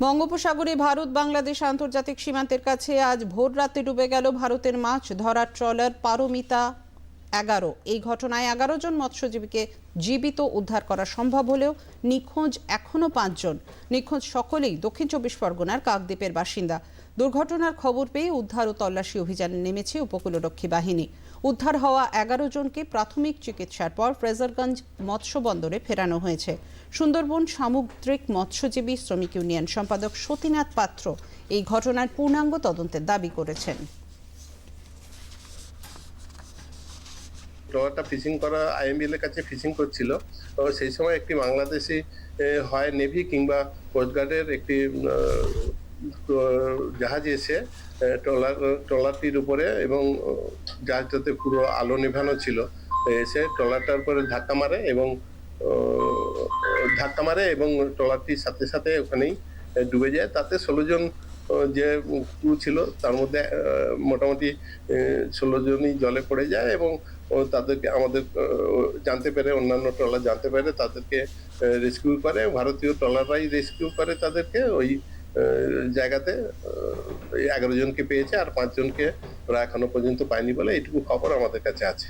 বঙ্গোপসাগরে ভারত, বাংলাদেশ আন্তর্জাতিক সীমান্তের কাছে আজ ভোর রাতে ডুবে গেল ভারতের মাছ, ধরার ট্রলার, পারমিতা এগারো। এই ঘটনায় এগারো জন মৎস্যজীবীকে জীবিত উদ্ধার করা সম্ভব হলেও নিখোঁজ এখনও পাঁচজন। নিখোঁজ সকলেই দক্ষিণ চব্বিশ পরগনার কাকদ্বীপের বাসিন্দা। দুর্ঘটনার খবর পেয়ে উদ্ধার ও তল্লাশি অভিযানে নেমেছে উপকূলরক্ষী বাহিনী। উদ্ধার হওয়া এগারো জনকে প্রাথমিক চিকিৎসার পর ফ্রেজারগঞ্জ মৎস্য বন্দরে ফেরানো হয়েছে। সুন্দরবন সামুদ্রিক মৎস্যজীবী শ্রমিক ইউনিয়ন সম্পাদক সতীনাথ পাত্র এই ঘটনার পূর্ণাঙ্গ তদন্তের দাবি করেছেন। ট্রলারটা ফিশিং করা আইএমবিএল এর কাছে ফিশিং করছিল। তো সেই সময় একটি বাংলাদেশি হয় নেভি কিংবা কোস্টগার্ডের একটি জাহাজ এসে ট্রলার, ট্রলারটির উপরে এবং জাহাজটাতে পুরো আলো নেভানো ছিল। এসে ট্রলারটার উপরে ধাক্কা মারে এবং ধাক্কা মারে এবং ট্রলারটির সাথে সাথে ওখানেই ডুবে যায়। তাতে ষোলো জন যে ক্রু ছিল, তার মধ্যে মোটামুটি ষোলো জনই জলে পড়ে যায় এবং তাদেরকে আমাদের জানতে পেরে, অন্যান্য ট্রলার জানতে পেরে তাদেরকে রেস্কিউ করে। ভারতীয় ট্রলাররাই রেস্কিউ করে তাদেরকে। ওই জায়গাতে এগারো জনকে পেয়েছে আর পাঁচজনকে ওরা এখনও পর্যন্ত পায়নি বলে এইটুকু খবর আমাদের কাছে আছে।